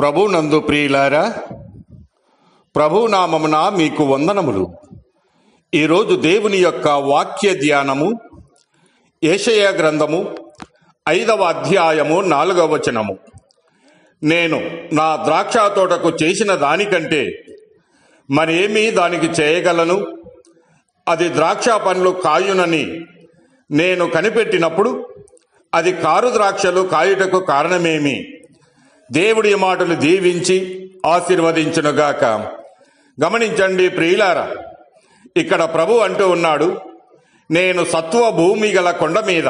ప్రభు నందు ప్రియులారా ప్రభు నామమున మీకు వందనములు. ఈరోజు దేవుని యొక్క వాక్య ధ్యానము ఏషయ గ్రంథము ఐదవ అధ్యాయము నాలుగవ వచనము. నేను నా ద్రాక్ష తోటకు చేసిన దానికంటే మరేమీ దానికి చేయగలను? అది ద్రాక్ష పండ్లు కాయునని నేను కనిపెట్టినప్పుడు అది కారు ద్రాక్షలు కాయుటకు కారణమేమి? దేవుడి మాటలు దీవించి ఆశీర్వదించునుగాక. గమనించండి ప్రియులారా ఇక్కడ ప్రభు అంటూ ఉన్నాడు నేను సత్వ భూమి గల కొండ మీద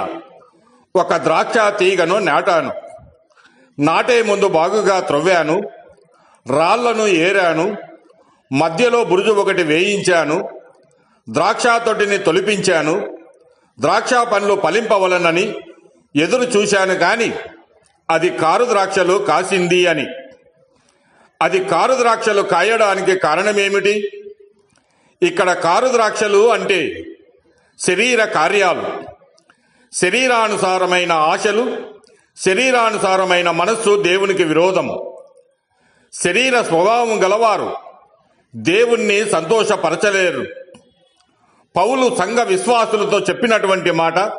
ఒక ద్రాక్ష తీగను నాటాను. నాటే ముందు బాగుగా త్రవ్వాను రాళ్ళను ఏరాను మధ్యలో బురుజు ఒకటి వేయించాను ద్రాక్ష తొట్టిని తొలిపించాను ద్రాక్ష పండ్లు ఫలింపవలనని ఎదురు చూశాను కానీ అది కారు ద్రాక్షలు కాసింది అని. అది కారు ద్రాక్షలు కాయడానికి కారణమేమిటి? ఇక్కడ కారు ద్రాక్షలు అంటే శరీర కార్యాలు శరీరానుసారమైన ఆశలు శరీరానుసారమైన మనస్సు దేవునికి విరోధము. శరీర స్వభావం గలవారు దేవుణ్ణి సంతోషపరచలేరు. పౌలు సంఘ విశ్వాసులతో చెప్పినటువంటి మాట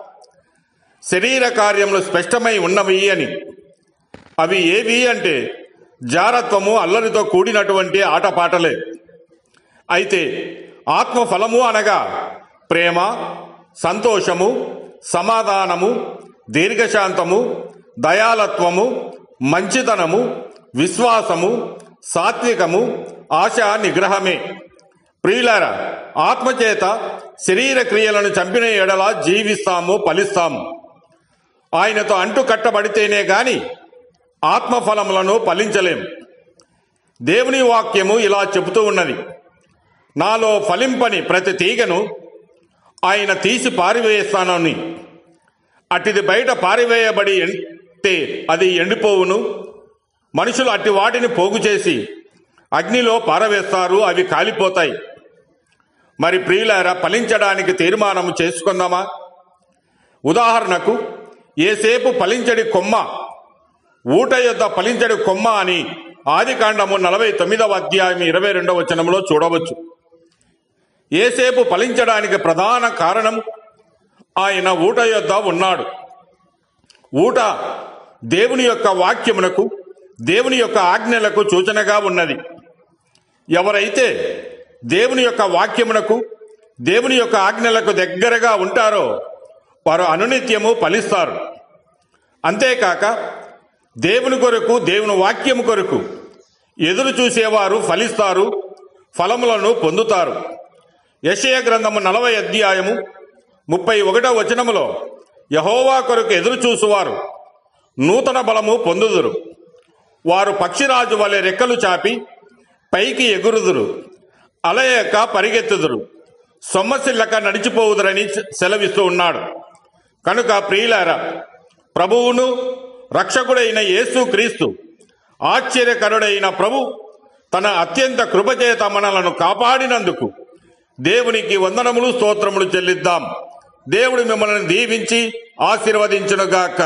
శరీర కార్యములు స్పష్టమై ఉన్నవి అని. అవి ఏవి అంటే జారత్వము అల్లరితో కూడినటువంటి ఆటపాటలే అయితే ఆత్మఫలము అనగా ప్రేమ సంతోషము సమాధానము దీర్ఘశాంతము దయాలత్వము మంచితనము విశ్వాసము సాత్వికము ఆశ నిగ్రహమే. ప్రియులార ఆత్మచేత శరీర క్రియలను చంపిన ఎడల జీవిస్తాము ఫలిస్తాము ఆయనతో అంటు కట్టబడితేనే గాని ఆత్మఫలములను ఫలించలేం. దేవుని వాక్యము ఇలా చెబుతూ ఉన్నది. నాలో ఫలింపని ప్రతి తీగను ఆయన తీసి పారివేస్తానని. అట్టిది బయట పారివేయబడి ఎంటే అది ఎండిపోవును? మనుషులు అట్టి వాటిని పోగు చేసి అగ్నిలో పారవేస్తారు అవి కాలిపోతాయి. మరి ప్రియులారా ఫలించడానికి తీర్మానం చేసుకుందామా? ఉదాహరణకు ఏసేపు ఫలించడి కొమ్మ ఊట యొద్ద ఫలించడు కొమ్మ అని ఆది కాండము నలభై తొమ్మిదవ అధ్యాయం ఇరవై రెండవ వచనంలో చూడవచ్చు. ఏసేపు ఫలించడానికి ప్రధాన కారణం ఆయన ఊట యొద్ద ఉన్నాడు. ఊట దేవుని యొక్క వాక్యమునకు దేవుని యొక్క ఆజ్ఞలకు సూచనగా ఉన్నది. ఎవరైతే దేవుని యొక్క వాక్యమునకు దేవుని యొక్క ఆజ్ఞలకు దగ్గరగా ఉంటారో వారు అనునిత్యము ఫలిస్తారు. అంతేకాక దేవుని కొరకు దేవుని వాక్యము కొరకు ఎదురు చూసేవారు ఫలిస్తారు ఫలములను పొందుతారు. యశయ గ్రంథము నలభై అధ్యాయము ముప్పై ఒకటో వచనములో యహోవా కొరకు ఎదురు చూసువారు నూతన బలము పొందుదురు. వారు పక్షిరాజు వలె రెక్కలు చాపి పైకి ఎగురుదురు అలయక పరిగెత్తుదురు సొమ్మసిల్లక నడిచిపోవుదురని సెలవిస్తూ ఉన్నాడు. కనుక ప్రియులారా ప్రభువును రక్షకుడైన యేసు క్రీస్తు ఆశ్చర్యకరుడైన ప్రభు తన అత్యంత కృపచేత మనలను కాపాడినందుకు దేవునికి వందనములు స్తోత్రములు చెల్లిద్దాం. దేవుడు మిమ్మల్ని దీవించి ఆశీర్వదించునుగాక.